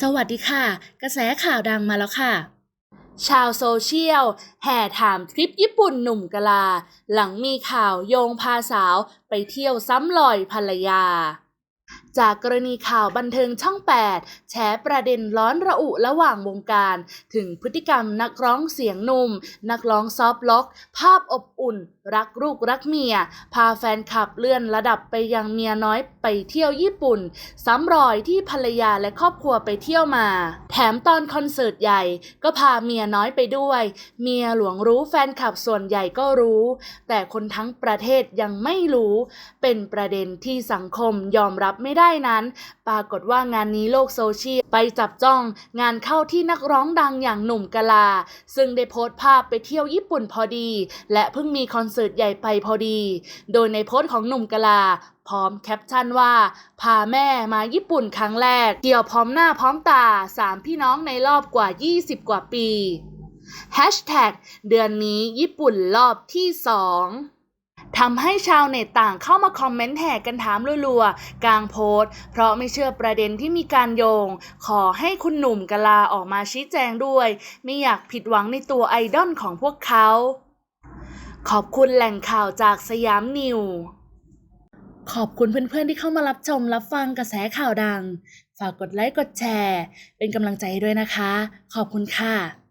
สวัสดีค่ะ กระแสข่าวดังมาแล้วค่ะ ชาวโซเชียล แห่ถามทริปญี่ปุ่นหนุ่มกะลา หลังมีข่าวโยงพาสาวไปเที่ยวซ้ำลอยภรรยา จากกรณีข่าวบันเทิงช่อง 8แฉประเด็นร้อนระอุระหว่างวงการ ถึงพฤติกรรมนักร้องเสียงหนุ่ม นักร้องซอฟล็อก ภาพอบอุ่น รักลูกรักเมีย พาแฟนคลับเลื่อนระดับไปยังเมียน้อยไปเที่ยวญี่ปุ่น ซ้ำรอยที่ภรรยาและครอบครัวไปเที่ยวมา แถมตอนคอนเสิร์ตใหญ่ก็พาเมียน้อยไปด้วย เมียหลวงรู้แฟนคลับส่วนใหญ่ก็รู้ แต่คนทั้งประเทศยังไม่รู้ เป็นประเด็นที่สังคมยอมรับไม่ได้ได้นั้น ปรากฏว่างานนี้โลกโซเชียลไปจับจ้องงานเข้าที่นักร้องดังอย่างหนุ่มกะลา ซึ่งได้โพสต์ภาพไปเที่ยวญี่ปุ่นพอดี และเพิ่งมีคอนเสิร์ตใหญ่ไปพอดี โดยในโพสต์ของหนุ่มกะลาพร้อมแคปชั่นว่า พาแม่มาญี่ปุ่นครั้งแรกเกี่ยวพร้อมหน้าพร้อมตาสามพี่น้องในรอบกว่า 20 กว่าปี Hashtag เดือนนี้ญี่ปุ่นรอบที่ 2 ทำให้ชาวเน็ตต่างเข้ามาคอมเมนต์แห่กันถามรัวๆ กลางโพสต์ เพราะไม่เชื่อประเด็นที่มีการโยง ขอให้คุณหนุ่มกะลาออกมาชี้แจงด้วย ไม่อยากผิดหวังในตัวไอดอลของพวกเขา ขอบคุณแหล่งข่าวจากสยามนิวขอบคุณเพื่อนๆที่เข้ามารับชมรับฟังกระแสข่าวดัง ฝากกดไลค์กดแชร์ เป็นกำลังใจด้วยนะคะ ขอบคุณค่ะ